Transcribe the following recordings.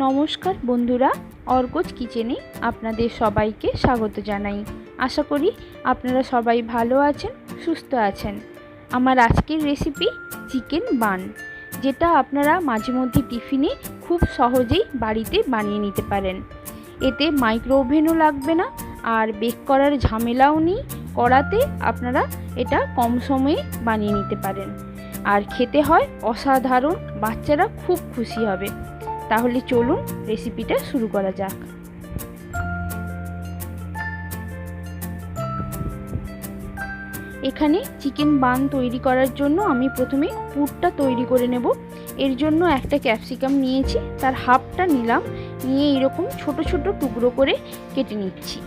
নমস্কার বন্ধুরা, অর্গজ কিচেনে আপনাদের সবাইকে স্বাগত জানাই। আশা করি আপনারা সবাই ভালো আছেন, সুস্থ আছেন। আমার আজকের রেসিপি চিকেন বান যেটা আপনারা মাঝে মধ্যে টিফিনে খুব সহজেই বাড়িতে বানিয়ে নিতে পারেন। এতে মাইক্রো ওভেনও লাগবে না, আর বেক করার ঝামেলাও নেই। কড়াতে আপনারা এটা কম সময়ে বানিয়ে নিতে পারেন। আর খেতে হয় অসাধারণ, বাচ্চারা খুব খুশি হবে। তাহলে চলুন রেসিপিটা শুরু করা যাক। এখানে চিকেন বান তৈরি করার জন্য আমি প্রথমে পুরটা তৈরি করে নেব। এর জন্য একটা ক্যাপসিকাম নিয়েছি, তার হাফটা নিলাম, নিয়ে এরকম ছোট ছোট টুকরো করে কেটে নিচ্ছি।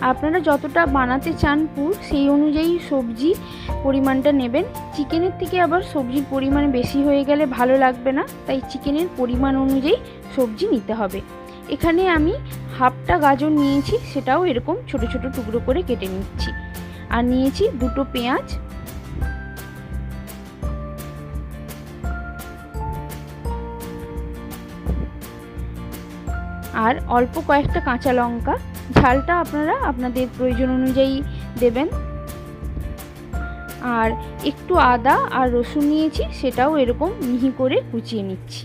আপনারা যতটা বানাতে চান পুর, সেই অনুযায়ী সবজি পরিমাণটা নেবেন। চিকেনের থেকে আবার সবজির পরিমাণ বেশি হয়ে গেলে ভালো লাগবে না, তাই চিকেনের পরিমাণ অনুযায়ী সবজি নিতে হবে। এখানে আমি হাফটা গাজর নিয়েছি, সেটাও এরকম ছোট ছোট টুকরো করে কেটে নিচ্ছি। আর নিয়েছি দুটো পেঁয়াজ। আর অল্প কয়েকটা কাঁচা লঙ্কা। ঝালটা আপনারা আপনাদের প্রয়োজন অনুযায়ী দেবেন। আর একটু আদা আর রসুন নিয়েছি, সেটাও এরকম মিহি করে কুচিয়ে নিচ্ছি।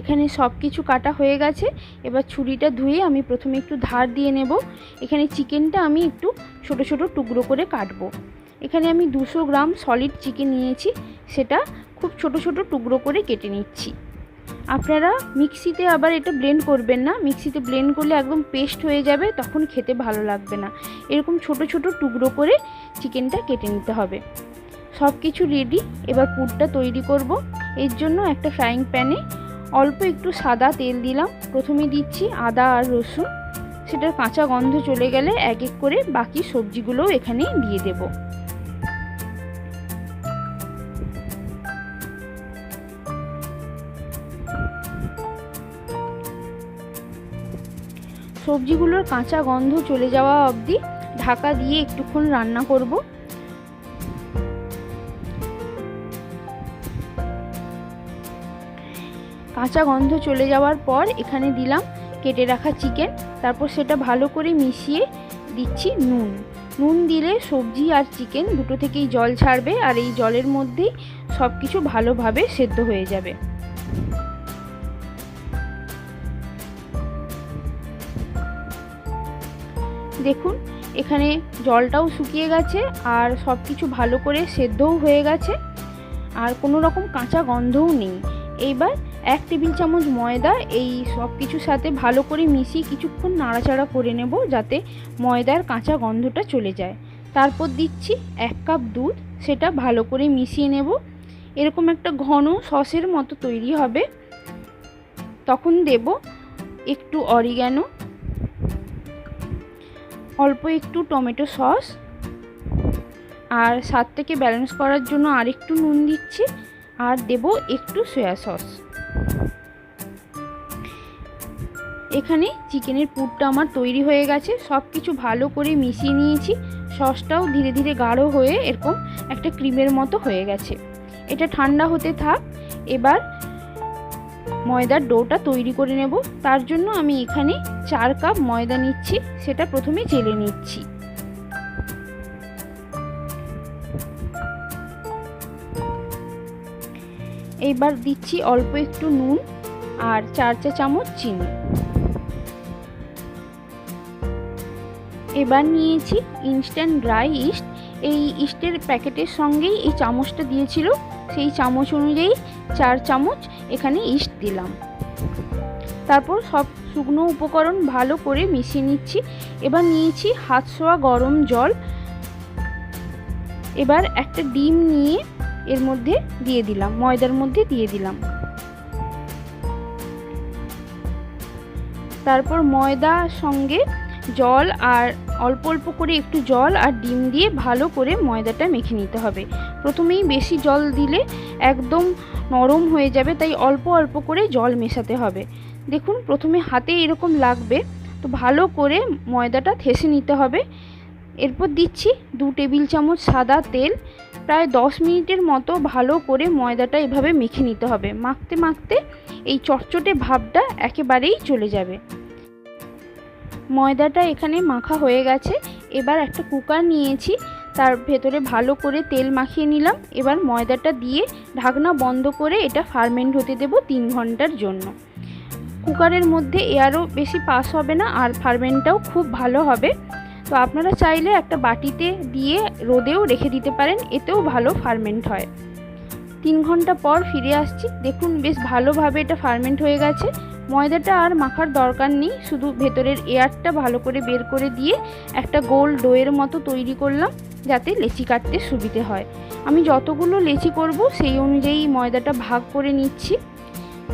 এখানে সব কিছু কাটা হয়ে গেছে। এবার ছুরিটা ধুয়ে আমি প্রথমে একটু ধার দিয়ে নেব। এখানে চিকেনটা আমি একটু ছোট ছোট টুকরো করে কাটবো। এখানে আমি দুশো গ্রাম সলিড চিকেন নিয়েছি, সেটা খুব ছোট ছোট টুকরো করে কেটে নিচ্ছি। আপনারা মিক্সিতে আবার এটা ব্লেন্ড করবেন না। মিক্সিতে ব্লেন্ড করলে একদম পেস্ট হয়ে যাবে, তখন খেতে ভালো লাগবে না। এরকম ছোট ছোট টুকরো করে চিকেনটা কেটে নিতে হবে। সব কিছু রেডি এবার পুরটা তৈরি করব। এর জন্য একটা ফ্রাইং প্যানে অল্প একটু সাদা তেল দিলাম। প্রথমে দিচ্ছি আদা আর রসুন। সেটার কাঁচা গন্ধ চলে গেলে এক এক করে বাকি সবজিগুলোও এখানে দিয়ে দেবো। সবজিগুলোর কাঁচা গন্ধ চলে যাওয়া অবধি ঢাকা দিয়ে একটুক্ষণ রান্না করব। কাঁচা গন্ধ চলে যাওয়ার পর এখানে দিলাম কেটে রাখা চিকেন, তারপর সেটা ভালো করে মিশিয়ে দিচ্ছি নুন। নুন দিলে সবজি আর চিকেন দুটো থেকেই জল ছাড়বে আর এই জলের মধ্যেই সব কিছু ভালোভাবে সেদ্ধ হয়ে যাবে। দেখুন, এখানে জলটাও শুকিয়ে গেছে আর সব কিছু ভালো করে সেদ্ধও হয়ে গেছে। আর কোনো রকম কাঁচা গন্ধও নেই। এইবার এক টেবিল চামচ ময়দা, এই সব কিছুর সাথে ভালো করে মিশিয়ে কিছুক্ষণ নাড়াচাড়া করে নেব যাতে ময়দার কাঁচা গন্ধটা চলে যায়। তারপর দিচ্ছি এক কাপ দুধ, সেটা ভালো করে মিশিয়ে নেব। এরকম একটা ঘন সসের মতো তৈরি হবে। তখন দেব একটু অরিগ্যানো। অল্প একটু টমেটো সস আর স্বাদটাকে ব্যালেন্স করার জন্য আরেকটু নুন দিচ্ছি আর দেব একটু সয়া সস এখানে চিকেনের পুরটা আমার তৈরি হয়ে গেছে সব কিছু ভালো করে মিশিয়ে নিয়েছি, সসটাও ধীরে ধীরে গাঢ় হয়ে এরকম একটা ক্রিমের মতো হয়ে গেছে। এটা ঠান্ডা হতে থাক, এবার ময়দার ডোটা তৈরি করে নেব। তার জন্য আমি এখানে চার কাপ ময়দা নিচ্ছি, সেটা প্রথমে জেলে নিচ্ছি। এইবার দিচ্ছি অল্প একটু নুন আর চার চা চামচ চিনি। এবার নিয়েছি ইনস্ট্যান্ট ড্রাই ইস্ট এই ইস্টের প্যাকেটের সঙ্গেই এই চামচটা দিয়েছিল। সেই চামচ অনুযায়ী চার চামচ এখানে ইস্ট দিলাম। তারপর সব শুকনো উপকরণ ভালো করে মিশিয়ে নিচ্ছি। এবার নিয়েছি হাত শোয়া গরম জল। এবার একটা ডিম নিয়ে এর মধ্যে দিয়ে দিলাম, ময়দার মধ্যে দিয়ে দিলাম। তারপর ময়দার সঙ্গে জল আর অল্প অল্প করে একটু জল আর ডিম দিয়ে ভালো করে ময়দাটা মেখে নিতে হবে। প্রথমেই বেশি জল দিলে একদম নরম হয়ে যাবে, তাই অল্প অল্প করে জল মেশাতে হবে। দেখুন, প্রথমে হাতে এরকম লাগবে, তো ভালো করে ময়দাটা থেসে নিতে হবে। এরপর দিচ্ছি দু টেবিল চামচ সাদা তেল, প্রায় দশ মিনিটের মতো ভালো করে ময়দাটা এভাবে মেখে নিতে হবে। মাখতে মাখতে এই চটচটে ভাবটা একেবারেই চলে যাবে। ময়দাটা এখানে মাখা হয়ে গেছে। এবার একটা কুকার নিয়েছি, তার ভেতরে ভালো করে তেল মাখিয়ে নিলাম। এবার ময়দাটা দিয়ে ঢাকনা বন্ধ করে এটা ফার্মেন্ট হতে দেব তিন ঘণ্টার জন্য। কুকারের মধ্যে এয়ারও বেশি পাস হবে না, আর ফার্মেন্টটাও খুব ভালো হবে। তো আপনারা চাইলে একটা বাটিতে দিয়ে রোদেও রেখে দিতে পারেন, এতেও ভালো ফার্মেন্ট হয়। তিন ঘণ্টা পর ফিরে আসছি। দেখুন, বেশ ভালোভাবে এটা ফার্মেন্ট হয়ে গেছে। ময়দাটা আর মাখার দরকার নেই, শুধু ভেতরের এয়ারটা ভালো করে বের করে দিয়ে একটা গোল ডোয়ের মতো তৈরি করলাম, যাতে লেচি কাটতে সুবিধে হয়। আমি যতগুলো লেচি করব, সেই অনুযায়ী ময়দাটা ভাগ করে নিচ্ছি।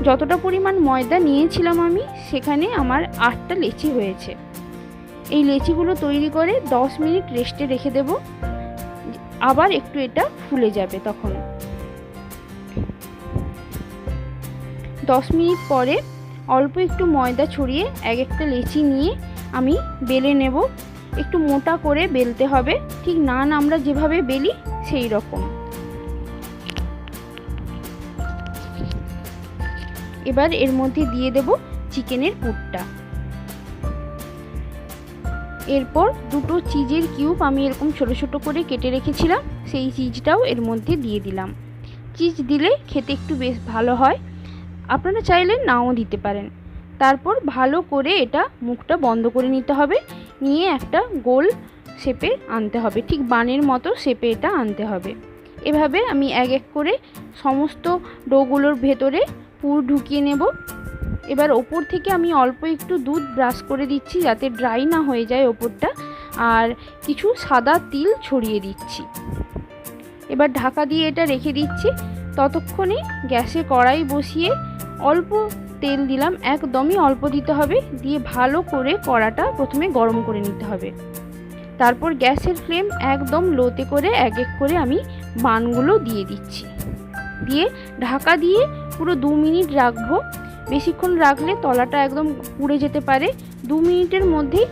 যতটা পরিমাণ ময়দা নিয়েছিলাম আমি, সেখানে আমার আটটা লেচি হয়েছে। এই লেচিগুলো তৈরি করে 10 মিনিট রেস্টে রেখে দেব। আবার একটু এটা ফুলে যাবে তখন। 10 মিনিট পরে অল্প একটু ময়দা ছড়িয়ে এক একটা লেচি নিয়ে আমি বেলে নেব। একটু মোটা করে বেলতে হবে। ঠিক নান আমরা যেভাবে বেলি সেই রকম। এবার এর মধ্যে দিয়ে দেব চিকেনের পুরটা। এরপর দুটো চিজের কিউব আমি এরকম ছোট ছোট করে কেটে রেখেছিলাম। সেই চিজটাও এর মধ্যে দিয়ে দিলাম। চিজ দিলে খেতে একটু বেশ ভালো হয়। আপনারা চাইলে নাও দিতে পারেন। তারপর ভালো করে এটা মুখটা বন্ধ করে নিতে হবে। নিয়ে একটা গোল শেপে আনতে হবে। ঠিক বানের মতো শেপে এটা আনতে হবে। এভাবে আমি এক এক করে সমস্ত ডোগুলোর ভেতরে পুর ঢুকিয়ে নেব। এবার ওপর থেকে আমি অল্প একটু দুধ ব্রাশ করে দিচ্ছি যাতে ড্রাই না হয়ে যায় ওপরটা। আর কিছু সাদা তিল ছড়িয়ে দিচ্ছি। এবার ঢাকা দিয়ে এটা রেখে দিচ্ছি। ততক্ষণে গ্যাসে কড়াই বসিয়ে অল্প তেল দিলাম। একদমই অল্প দিতে হবে। দিয়ে ভালো করে কড়াটা প্রথমে গরম করে নিতে হবে। তারপর গ্যাসের ফ্লেম একদম লোতে করে এক এক করে আমি বানগুলো দিয়ে দিচ্ছি। দিয়ে ঢাকা দিয়ে পুরো দু মিনিট রাখব। বেশিক্ষণ রাখলে তলাটা একদম পুড়ে যেতে পারে। দু মিনিটের মধ্যেই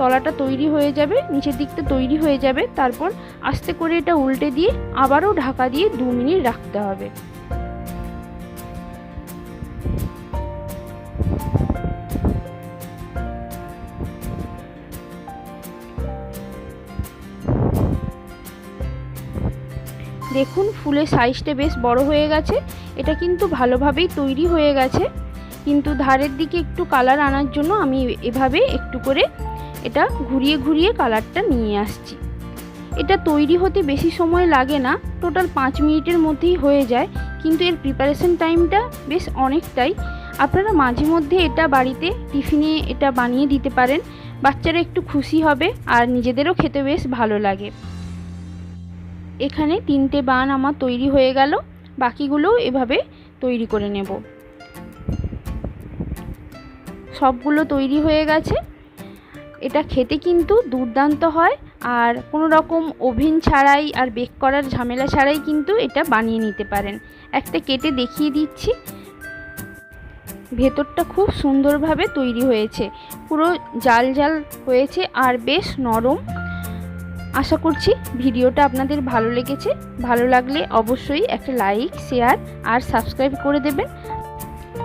তলাটা তৈরি হয়ে যাবে, নিচের দিকটা তৈরি হয়ে যাবে, তারপর আস্তে করে এটা উল্টে দিয়ে আবারও ঢাকা দিয়ে দু মিনিট রাখতে হবে। দেখুন, ফুলের সাইজটা বেশ বড় হয়ে গেছে, এটা কিন্তু ভালোভাবেই তৈরি হয়ে গেছে, কিন্তু ধারের দিকে একটু কালার আনার জন্য আমি এভাবে একটু করে এটা ঘুরিয়ে ঘুরিয়ে কালারটা নিয়ে আসছি। এটা তৈরি হতে বেশি সময় লাগে না, টোটাল পাঁচ মিনিটের মধ্যেই হয়ে যায়, কিন্তু এর প্রিপারেশন টাইমটা বেশ অনেকটাই। আপনারা মাঝে মধ্যে এটা বাড়িতে টিফিনে এটা বানিয়ে দিতে পারেন, বাচ্চারা একটু খুশি হবে আর নিজেদেরও খেতে বেশ ভালো লাগে। এখানে তিনটে বান আমার তৈরি হয়ে গেল, বাকিগুলোও এভাবে তৈরি করে নেব। সবগুলো তৈরি হয়ে গেছে এটা খেতে কিন্তু দুর্দান্ত হয় আর কোনো রকম ওভেন ছাড়াই আর বেক করার ঝামেলা ছাড়াই কিন্তু এটা বানিয়ে নিতে পারেন। একটা কেটে দেখিয়ে দিচ্ছি। ভেতরটা খুব সুন্দরভাবে তৈরি হয়েছে। পুরো জাল জাল হয়েছে আর বেশ নরম। আশা করছি ভিডিওটা আপনাদের ভালো লেগেছে। ভালো লাগলে অবশ্যই একটা লাইক, শেয়ার আর সাবস্ক্রাইব করে দেবেন।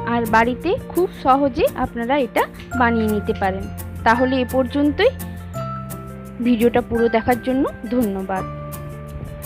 আর বাড়িতে খুব সহজে আপনারা এটা বানিয়ে নিতে পারেন। তাহলে এ পর্যন্তই। ভিডিওটা পুরো দেখার জন্য ধন্যবাদ।